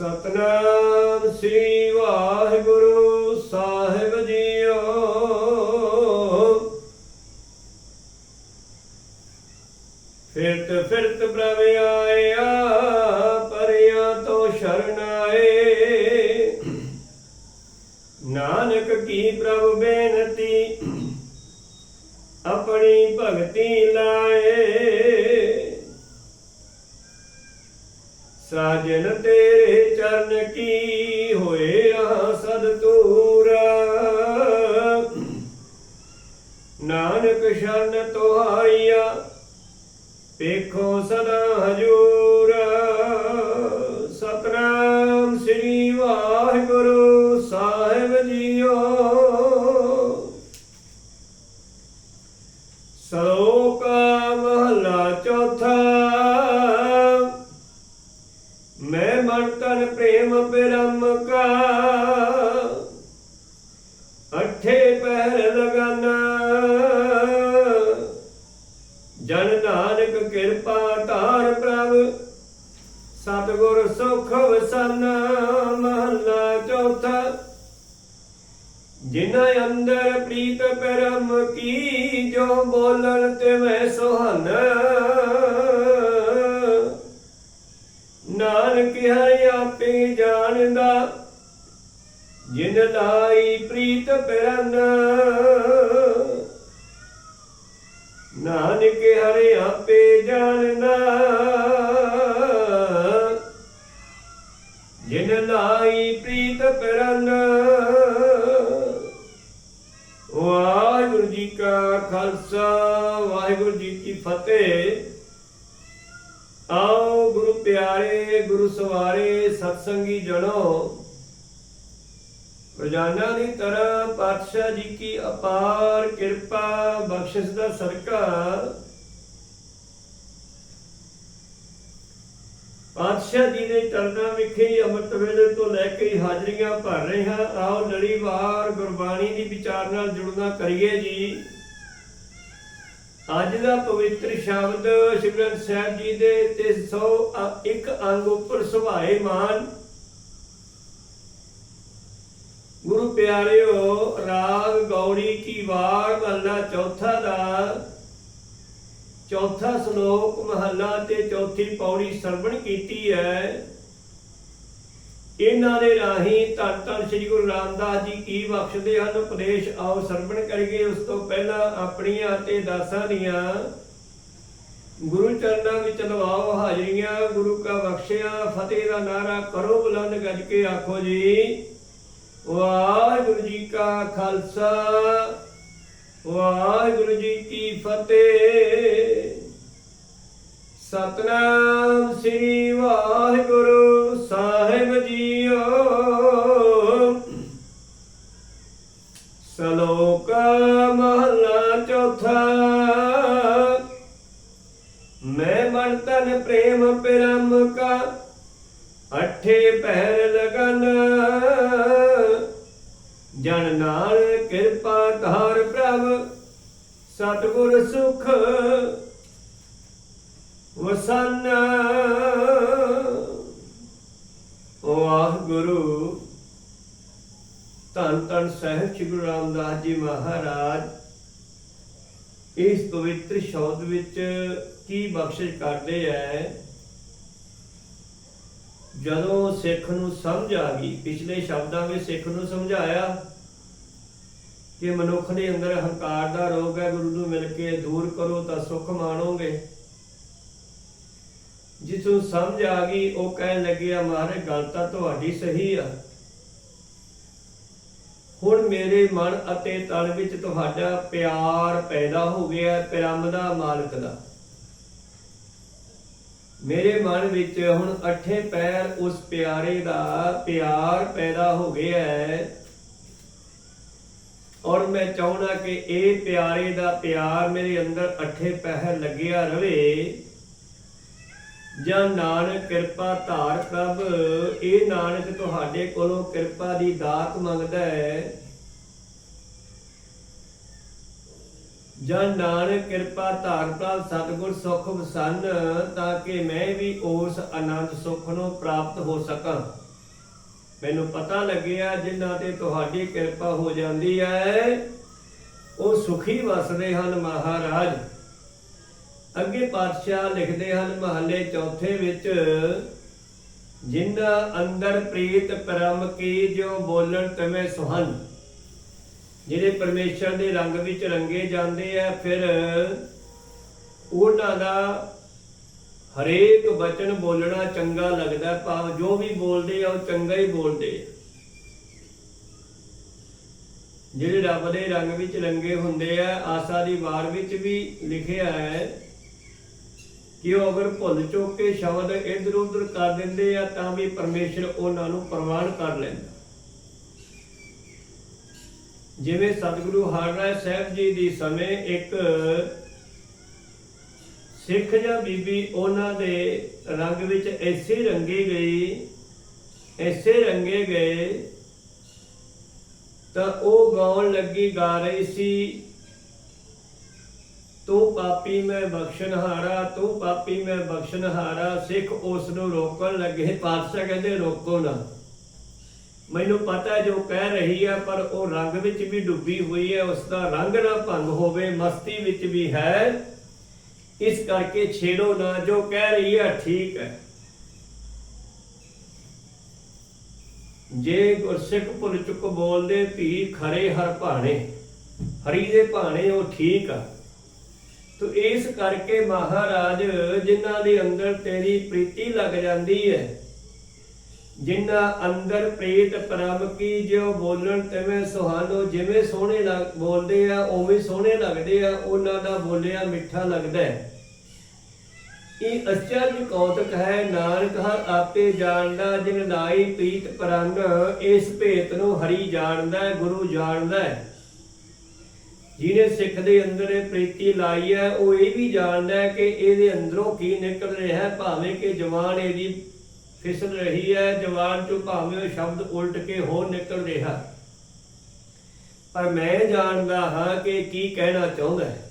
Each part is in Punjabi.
ਸਤਨਾਮ ਸ੍ਰੀ ਵਾਹਿਗੁਰੂ ਸਾਹਿਬ ਜੀਓ। ਫਿਰਤ ਫਿਰਤ ਪ੍ਰਭ ਆਇਆ, ਪਰਿਆ ਤੋ ਸ਼ਰਨ ਆਏ। ਨਾਨਕ ਕੀ ਪ੍ਰਭ ਬੇਨਤੀ, ਆਪਣੀ ਭਗਤੀ ਲਾਏ। ਸਾਜਨ ਤੇਰੇ ਚਰਨ ਕੀ ਹੋਏ ਰਹਾ ਸਦ ਤੂਰਾ? ਨਾਨਕ ਸ਼ਰਨ ਤੁਹਾਈਆ ਵੇਖੋ ਸਦ ਮਨ ਪ੍ਰੇਮ ਬਿਰਮ ਕਾ। ਅਠੇ ਪੈਰ ਲਗਾਨਾ। ਜਨ ਨਾਨਕ ਕਿਰਪਾ ਧਾਰ ਪ੍ਰਭ, ਸਤਿਗੁਰ ਸੁਖ ਵਸਨ ਮਹਲਾ ਚੌਥਾ। ਜਿਨ ਅੰਦਰ ਪ੍ਰੀਤ ਪਰਮ ਕੀ ਜੋ ਬੋਲਣ ਤੇ ਮੈਂ ਸੁਹਾਨਾ। ਨਾਨਕ ਹਰਿ ਆਪੇ ਜਾਣਦਾ ਜਿਨ ਲਾਈ ਪ੍ਰੀਤ ਪਰਨ। ਨਾਨਕ ਹਰਿ ਆਪੇ ਜਾਣਦਾ ਜਣੋ ਰੋਜ਼ਾਨਾ ਦੀ ਤਰ੍ਹਾਂ ਪਾਤਸ਼ਾਹ ਜੀ ਕੀ ਅਪਾਰ ਕਿਰਪਾ ਬਖਸ਼ਿਸ਼ ਦਾ ਸਰਕਾ ਪਾਤਸ਼ਾਹ ਜੀ ਦੇ ਚਰਨਾਂ ਵਿਖੇ ਅੰਮ੍ਰਿਤ ਵੇਲੇ ਤੋਂ ਲੈ ਕੇ ਹਾਜ਼ਰੀਆਂ ਭਰ ਰਹੇ ਹਾਂ। ਆਓ ਲੜੀਵਾਰ ਗੁਰਬਾਣੀ ਦੀ ਵਿਚਾਰ ਨਾਲ ਜੁੜਨਾ ਕਰੀਏ ਜੀ। ਅੱਜ ਦਾ ਪਵਿੱਤਰ ਸ਼ਬਦ ਸ਼੍ਰੀ ਗ੍ਰੰਥ ਸਾਹਿਬ ਜੀ ਦੇ 301 ਅੰਗ ਉੱਪਰ ਸੁਭਾਏ ਮਾਨ। ਗੁਰੂ ਪਿਆਰਿਓ, ਰਾਗ ਗੌੜੀ ਕੀ ਵਾਰ ਮਹੱਲਾ ਚੌਥਾ ਦਾ ਚੌਥਾ ਸ਼ਲੋਕ ਮਹੱਲਾ ਤੇ ਚੌਥੀ ਪੌੜੀ ਸਰਵਣ ਕੀਤੀ ਹੈ। ਇਹਨਾਂ ਦੇ ਰਾਹੀਂ ਧੰਨ ਧੰਨ ਸ੍ਰੀ ਗੁਰੂ ਰਾਮਦਾਸ ਜੀ ਕੀ ਬਖਸ਼ਦੇ ਹਨ, ਉਪਦੇਸ਼ ਆਓ ਸਰਵਣ ਕਰੀਏ। ਉਸ ਤੋਂ ਪਹਿਲਾਂ ਆਪਣੀਆਂ ਤੇ ਦਾਸਾਂ ਦੀਆਂ ਗੁਰੂ ਚਰਨਾਂ ਵਿੱਚ ਲਵਾਓ ਹਾਜ਼ਰੀਆਂ, ਗੁਰੂ ਕਾ ਬਖਸ਼ਿਆ, ਫਤਿਹ ਦਾ ਨਾਰਾ ਕਰੋ, ਬੁਲੰਦ ਗੱਜ ਕੇ ਆਖੋ ਜੀ। ਵਾਹਿਗੁਰੂ ਜੀ ਕਾ ਖਾਲਸਾ, ਵਾਹਿਗੁਰੂ ਜੀ ਕੀ ਫਤਿਹ। ਸਤਨਾਮ ਸ੍ਰੀ ਵਾਹਿਗੁਰੂ ਸਾਹਿਬ ਜੀਓ। ਸ਼ਲੋਕ ਮਹਲਾ ਚੌਥਾ, ਮੈਂ ਮਨ ਤਨ ਪ੍ਰੇਮ ਪਿਰਮ ਕਾ, ਅਠੇ ਪਹਿਰ ਲਗਨ ਜਨ ਨਾਲ ਕਿਰਪਾ ਧਾਰ ਪ੍ਰਭ, ਸਤਿਗੁਰ ਸੁਖ ਵਸਨ। ਵਾਹਿਗੁਰੂ, ਧੰਨ ਧੰਨ ਸਾਹਿਬ ਸ੍ਰੀ ਗੁਰੂ ਰਾਮਦਾਸ ਜੀ ਮਹਾਰਾਜ, ਇਸ ਪਵਿੱਤਰ ਸ਼ਬਦ ਵਿੱਚ ਕੀ ਬਖਸ਼ਿਸ਼ ਕਰਦੇ ਐ? ਜਦੋਂ ਸਿੱਖ ਨੂੰ ਸਮਝ ਆ ਗਈ ਪਿਛਲੇ ਸ਼ਬਦਾਂ ਵਿੱਚ ਸਿੱਖ ਨੂੰ ਸਮਝਾਇਆ ਕਿ ਮਨੁੱਖ ਦੇ ਅੰਦਰ ਹੰਕਾਰ ਦਾ ਰੋਗ ਹੈ ਗੁਰੂ ਨੂੰ ਮਿਲ ਕੇ ਦੂਰ ਕਰੋ ਤਾਂ ਸੁੱਖ ਮਾਣੋਗੇ। ਜਿਸਨੂੰ ਸਮਝ ਆ ਗਈ ਉਹ ਕਹਿਣ ਲੱਗਿਆ ਮਹਾਰਾਜ ਗੱਲ ਤਾਂ ਤੁਹਾਡੀ ਸਹੀ ਆ। ਹੁਣ ਮੇਰੇ ਮਨ ਅਤੇ ਤਨ ਵਿੱਚ ਤੁਹਾਡਾ ਪਿਆਰ ਪੈਦਾ ਹੋ ਗਿਆ ਹੈ, ਪਿਰਮ ਦਾ ਮਾਲਕ ਦਾ। ਮੇਰੇ ਮਨ ਵਿੱਚ ਹੁਣ ਅਠੇ ਪੈਰ ਉਸ ਪਿਆਰੇ ਦਾ ਪਿਆਰ ਪੈਦਾ ਹੋ ਗਿਆ ਹੈ। ਔਰ ਮੈਂ ਚਾਹੁੰਦਾ ਕਿ ਇਹ ਪਿਆਰੇ ਦਾ ਪਿਆਰ ਮੇਰੇ ਅੰਦਰ ਅਠੇ ਪਹਿਰ ਲੱਗਿਆ ਰਵੇ। ਜਾਂ ਨਾਨਕ ਕਿਰਪਾ ਧਾਰ ਪ੍ਰਭ, ਇਹ ਨਾਨਕ ਤੁਹਾਡੇ ਕੋਲੋਂ ਕਿਰਪਾ ਦੀ ਦਾਤ ਮੰਗਦਾ ਹੈ। ਜਾਂ ਨਾਨਕ ਕਿਰਪਾ ਧਾਰ ਪ੍ਰਭ ਸਤਿਗੁਰ ਸੁਖ ਵਸਨ, ਤਾਂ ਕਿ ਮੈਂ ਵੀ ਉਸ ਆਨੰਦ ਸੁਖ ਨੂੰ ਪ੍ਰਾਪਤ ਹੋ ਸਕਾਂ। ਮੈਨੂੰ ਪਤਾ ਲੱਗਿਆ ਜਿਨ੍ਹਾਂ ਤੇ ਤੁਹਾਡੀ ਕਿਰਪਾ ਹੋ ਜਾਂਦੀ ਹੈ। ਉਹ ਸੁਖੀ ਵਸਦੇ ਹਨ ਮਹਾਰਾਜ। ਅੱਗੇ ਪਾਤਸ਼ਾਹ ਲਿਖਦੇ ਹਨ ਮਹੱਲੇ ਚੌਥੇ ਵਿੱਚ, ਜਿਨ੍ਹਾਂ ਅੰਦਰ ਪ੍ਰੀਤ ਪਰਮ ਕੀ ਜੋ ਬੋਲਣ ਤਵੇਂ ਸੁਹਨ। ਜਿਹੜੇ ਪਰਮੇਸ਼ਰ ਦੇ ਰੰਗ ਵਿੱਚ ਰੰਗੇ ਜਾਂਦੇ ਆ, ਫਿਰ ਉਹਨਾਂ ਦਾ ਹਰੇਕ ਬਚਨ ਬੋਲਣਾ ਚੰਗਾ ਲੱਗਦਾ, ਭਾਵ ਜੋ ਵੀ ਬੋਲਦੇ ਆ, ਉਹ ਚੰਗਾ ਹੀ ਬੋਲਦੇ ਆ। ਜਿਹੜੇ ਰੱਬ ਦੇ ਰੰਗ ਵਿੱਚ ਰੰਗੇ ਹੁੰਦੇ ਆ, ਆਸਾ ਦੀ ਵਾਰ ਵਿੱਚ ਵੀ ਲਿਖਿਆ ਹੈ ਕਿ ਉਹ ਅਗਰ ਭੁੱਲ ਚੁੱਕ ਕੇ ਸ਼ਬਦ ਇਧਰ ਉਧਰ ਕਰ ਦਿੰਦੇ ਆ, ਤਾਂ ਵੀ ਪਰਮੇਸ਼ਰ ਉਹਨਾਂ ਨੂੰ ਪ੍ਰਵਾਨ ਕਰ ਲੈਂਦਾ। ਜਿਵੇਂ ਸਤਿਗੁਰੂ ਹਰਿਰਾਏ ਸਾਹਿਬ ਜੀ ਦੀ ਸਮੇਂ ਇੱਕ ਸਿੱਖ ਜਾਂ ਬੀਬੀ ਉਹਨਾਂ ਦੇ ਰੰਗ ਵਿੱਚ ਐਸੇ ਰੰਗੇ ਗਈ ਐਸੇ ਰੰਗੇ ਗਏ ਤਾਂ ਉਹ ਗਾਉਣ ਲੱਗੀ ਗਾ ਰਹੀ ਸੀ, ਤੂੰ ਪਾਪੀ ਮੈਂ ਬਖਸ਼ਣਹਾਰਾ ਤੂੰ ਪਾਪੀ ਮੈਂ ਬਖਸ਼ਣਹਾਰਾ ਸਿੱਖ ਉਸ ਨੂੰ ਰੋਕਣ ਲੱਗੇ, ਪਾਤਸ਼ਾਹ ਕਹਿੰਦੇ ਰੋਕੋ ਨਾ। ਮੈਨੂੰ ਪਤਾ ਹੈ ਜੋ ਕਹਿ ਰਹੀ ਹੈ, ਪਰ ਉਹ ਰੰਗ ਵਿੱਚ ਵੀ ਡੁੱਬੀ ਹੋਈ ਹੈ। ਉਸ ਦਾ ਰੰਗ ਨਾ ਭੰਗ ਹੋਵੇ, ਮਸਤੀ ਵਿੱਚ ਵੀ ਹੈ। ਇਸ ਕਰਕੇ ਛੇੜੋ ਨਾ, ਜੋ ਕਹਿ ਰਹੀ ਹੈ, ਠੀਕ ਹੈ। ਜੇ ਗੁਰਸਿੱਖ ਭੁੱਲ ਚੁੱਕ ਬੋਲਦੇ, ਧੀ ਖਰੇ ਹਰ ਭਾਣੇ, ਹਰੀ ਦੇ ਭਾਣੇ, ਉਹ ਠੀਕ ਆ। ਤੋ ਇਸ ਕਰਕੇ ਮਹਾਰਾਜ, ਜਿਨ੍ਹਾਂ ਦੇ ਅੰਦਰ ਤੇਰੀ ਪ੍ਰੀਤੀ ਲੱਗ ਜਾਂਦੀ ਹੈ ਜਿਨ੍ਹਾਂ ਅੰਦਰ ਪ੍ਰੀਤ ਪ੍ਰਭ ਕੀ ਜੋ ਬੋਲਣ, ਤਿਵੇਂ ਸੁਹਾਨੋ, ਜਿਵੇਂ ਸੋਹਣੇ ਲੱਗ, ਬੋਲਦੇ ਆ, ਉਵੇਂ ਸੋਹਣੇ ਲੱਗਦੇ ਆ, ਉਹਨਾਂ ਦਾ ਬੋਲਿਆ ਮਿੱਠਾ ਲੱਗਦਾ ਹੈ। ਇਹ ਅਚਰਜ ਕੌਤਕ ਹੈ, ਨਾਨਕ ਹਰ ਆਪੇ ਜਾਣਦਾ, ਜਿਨ ਲਾਈ ਪ੍ਰੀਤ ਪਰੰਗ, ਇਸ ਭੇਤ ਨੂੰ ਹਰੀ ਜਾਣਦਾ ਹੈ ਗੁਰੂ ਜਾਣਦਾ ਹੈ। ਜਿਹਨੇ ਸਿੱਖ ਦੇ ਅੰਦਰ ਇਹ ਪ੍ਰੀਤੀ ਲਾਈ ਹੈ, ਉਹ ਇਹ ਵੀ ਜਾਣਦਾ ਹੈ ਕਿ ਇਹਦੇ ਅੰਦਰੋਂ ਕੀ ਨਿਕਲ ਰਿਹਾ ਹੈ, ਭਾਵੇਂ ਕਿ ਜਵਾਨ ਇਹਦੀ ਫਿਸਲ ਰਹੀ ਹੈ, ਜਵਾਨ ਚੋਂ ਭਾਵੇਂ ਉਹ ਸ਼ਬਦ ਉਲਟ ਕੇ ਹੋਰ ਨਿਕਲ ਰਿਹਾ। ਪਰ ਮੈਂ ਜਾਣਦਾ ਹਾਂ ਕਿ ਕੀ ਕਹਿਣਾ ਚਾਹੁੰਦਾ ਹੈ।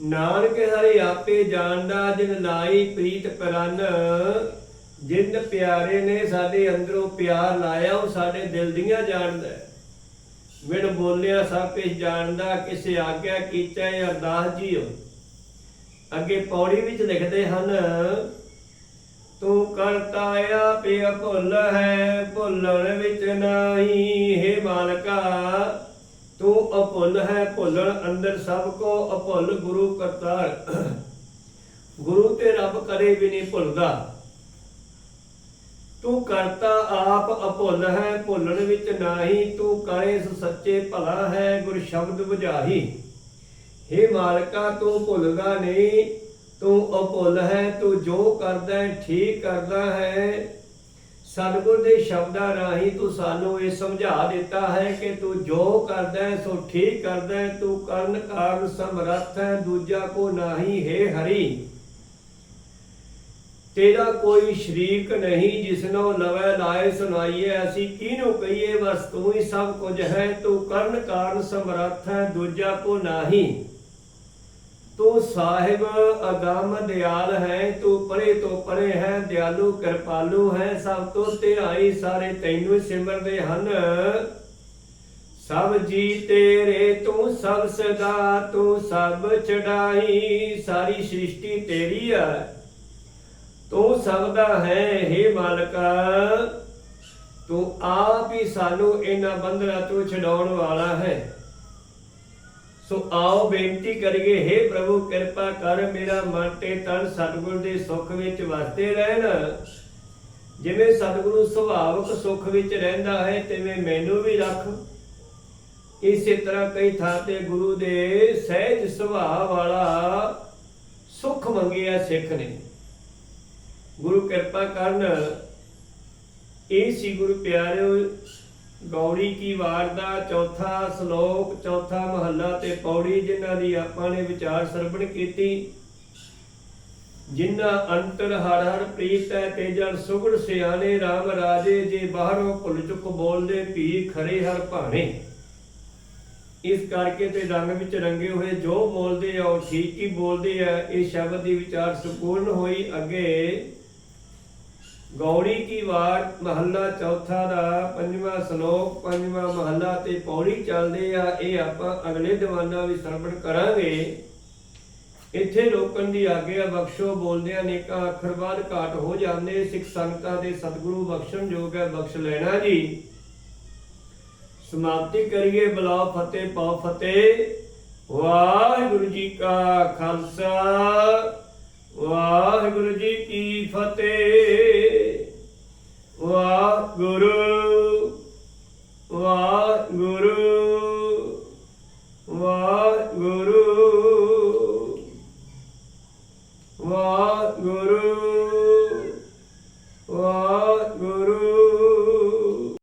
ਨਾਨਕ ਹਰੇ ਆਪੇ ਜਾਣਦਾ, ਜਿਨ ਲਾਈ ਪ੍ਰੀਤ ਪਰਨ ਜਿੰਦ ਪਿਆਰੇ ਨੇ ਸਾਡੇ ਅੰਦਰੋਂ ਪਿਆਰ ਲਾਇਆ, ਉਹ ਸਾਡੇ ਦਿਲ ਦੀਆਂ ਜਾਣਦਾ ਹੈ। ਵਿਣ ਬੋਲਿਆ ਸਭ ਕੁਝ ਜਾਣਦਾ, ਕਿਸੇ ਆਗਿਆ ਕੀਤਾ ਇਹ ਅਰਦਾਸ ਜੀਓ। ਅੱਗੇ ਪੌੜੀ ਵਿੱਚ ਲਿਖਦੇ ਹਨ ਤੂੰ ਕਰਤਾ ਆਪੇ ਭੁੱਲ ਹੈ, ਭੁੱਲਣ ਵਿੱਚ ਨਹੀਂ ਹੈ ਮਾਲਕਾ। ਤੂੰ ਅਭੁੱਲ ਹੈ, ਭੁੱਲਣ ਅੰਦਰ ਸਭ ਕੋ ਅਭੁੱਲ ਗੁਰੂ ਕਰਤਾਰ। ਗੁਰੂ ਤੇ ਰੱਬ ਕਦੇ ਵੀ ਨਹੀਂ ਭੁੱਲਦਾ। ਤੂੰ ਕਰਤਾ ਆਪ ਅਭੁੱਲ ਹੈ, ਭੁੱਲਣ ਵਿੱਚ ਨਾਹੀ। ਤੂੰ ਕਰੇ ਸੱਚੇ ਭਲਾ ਹੈ, ਗੁਰ ਸ਼ਬਦ 부ਝਾਹੀ ਹੇ ਮਾਲਕਾ, ਤੂੰ ਭੁੱਲਦਾ ਨਹੀਂ। ਤੂੰ ਅਭੁੱਲ ਹੈ, ਤੂੰ ਜੋ ਕਰਦਾ ਠੀਕ ਕਰਦਾ ਹੈ। ਸਤਿਗੁਰ ਦੇ ਸ਼ਬਦਾਂ ਰਾਹੀਂ ਤੂੰ ਸਾਨੂੰ ਇਹ ਸਮਝਾ ਦਿੱਤਾ ਹੈ ਕਿ ਤੂੰ ਜੋ ਕਰਦਾ ਹੈ, ਸੋ ਠੀਕ ਕਰਦਾ ਹੈ। ਤੂੰ ਕਰਨ ਕਾਰਨ ਸਮਰੱਥ ਹੈ, ਦੂਜਾ ਕੋ ਨਾਹੀ ਹੈ ਹਰੀ। ਤੇਰਾ ਕੋਈ ਸ਼ਰੀਕ ਨਹੀਂ, ਜਿਸਨੋ ਲਵੈ ਲਾਏ ਸੁਣਾਈਏ। ਅਸੀਂ ਕਿਹਨੂੰ ਕਹੀਏ? ਬਸ ਤੂੰ ਹੀ ਸਭ ਕੁਝ ਹੈ, ਤੂੰ ਕਰਨ ਕਾਰਨ ਸਮਰੱਥ ਹੈ, ਦੂਜਾ ਕੋ ਨਾਹੀ। ਤੂੰ ਸਾਹਿਬ ਅਗੰਮ ਦਿਆਲ ਹੈ, ਤੂੰ ਪਰੇ ਤੋਂ ਪਰੇ ਹੈ, ਦਿਆਲੂ ਕਿਰਪਾਲੂ ਹੈ, ਸਭ ਤੋਂ ਧਿਆਈ ਸਾਰੇ ਤੈਨੂੰ ਸਿਮਰਦੇ ਹਨ। ਸਭ ਜੀ ਤੇਰੇ ਤੂੰ ਸਭ ਸਦਾ ਤੂੰ ਸਭ ਚੜਾਈ ਸਾਰੀ ਸ੍ਰਿਸ਼ਟੀ ਤੇਰੀ ਹੈ। ਤੂੰ ਸਭ ਦਾ ਹੈ हे ਮਾਲਕਾ। ਤੂੰ ਆਪ ਹੀ ਸਾਨੂੰ ਇਹਨਾਂ ਬੰਧਨਾਂ ਤੋਂ ਛਡਾਉਣ ਵਾਲਾ ਹੈ। ਸੋ ਆਓ ਬੇਨਤੀ ਕਰੀਏ हे ਪ੍ਰਭੂ, ਕਿਰਪਾ ਕਰ ਮੇਰਾ ਮਨ ਤੇ ਤਨ ਸਤਿਗੁਰ ਦੇ ਸੁੱਖ ਵਿੱਚ ਵਸਦੇ ਰਹਿਣ। ਜਿਵੇਂ ਸਤਿਗੁਰੂ ਸੁਭਾਵਕ ਸੁੱਖ ਵਿੱਚ ਰਹਿੰਦਾ ਹੈ, ਤਿਵੇਂ ਮੈਨੂੰ ਵੀ ਰੱਖ। ਇਸੇ ਤਰ੍ਹਾਂ ਕਈ ਥਾਂ ਤੇ ਗੁਰੂ ਦੇ ਸਹਿਜ ਸੁਭਾਅ ਵਾਲਾ ਸੁੱਖ ਮੰਗਿਆ ਸਿੱਖ ਨੇ। ਗੁਰੂ ਕਿਰਪਾ ਕਰਨ, ਇਹ ਸੀ ਗੁਰੂ ਪਿਆਰਿਓ ਗੌੜੀ ਕੀ ਵਾਰ ਦਾ ਚੌਥਾ ਸ਼ਲੋਕ, ਚੌਥਾ ਮਹੱਲਾ ਤੇ ਪੌੜੀ ਜਿਨ੍ਹਾਂ ਦੀ ਆਪਾਂ ਨੇ ਵਿਚਾਰ ਸਰਵਣ ਕੀਤੀ। ਜਿਨ੍ਹਾਂ ਅੰਤਰ ਹਰ ਹਰ ਪ੍ਰੀਤ ਹੈ ਤੇ ਜਨ ਸੁਗੜ ਸਿਆਣੇ RAM ਰਾਜੇ, ਜੇ ਬਾਹਰੋਂ ਭੁੱਲ ਚੁੱਕ ਬੋਲਦੇ ਭੀ ਖਰੇ ਹਰ ਭਾਣੇ। ਇਸ ਕਰਕੇ ਤੇ ਰੰਗ ਵਿੱਚ ਰੰਗੇ ਹੋਏ ਜੋ ਬੋਲਦੇ ਆ ਉਹ ਠੀਕ ਹੀ ਬੋਲਦੇ ਆ। ਇਹ ਸ਼ਬਦ ਦੀ ਵਿਚਾਰ ਸੰਪੂਰਨ ਹੋਈ ਅੱਗੇ ਗੌੜੀ ਕੀ ਵਾਰ ਮਹੱਲਾ ਚੌਥਾ ਦਾ ਪੰਜਵਾਂ ਸ਼ਲੋਕ, ਪੰਜਵਾਂ ਮਹੱਲਾ ਤੇ ਪੌੜੀ ਚੱਲਦੇ ਆ, ਇਹ ਆਪਾਂ ਅਗਲੇ ਦੀਵਾਨਾਂ ਵਿੱਚ ਸਰਵਣ ਕਰਾਂਗੇ। ਇੱਥੇ ਰੋਕਣ ਦੀ ਆਗਿਆ ਬਖਸ਼ੋ, ਬੋਲਦਿਆਂ ਨੇਕਾਂ ਅੱਖਰ ਬਾਅਦ ਘਾਟ ਹੋ ਜਾਂਦੇ, ਸਿੱਖ ਸੰਗਤਾਂ ਦੇ ਸਤਿਗੁਰੂ ਬਖਸ਼ਣ ਯੋਗ ਹੈ, ਬਖਸ਼ ਲੈਣਾ ਜੀ। ਸਮਾਪਤੀ ਕਰੀਏ ਬਲਾਉ ਫਤਿਹ ਪਾਉ ਫਤਿਹ। ਵਾਹਿਗੁਰੂ ਜੀ ਕਾ ਖਾਲਸਾ, ਵਾਹਿਗੁਰੂ ਜੀ ਕੀ ਫਤਿਹ।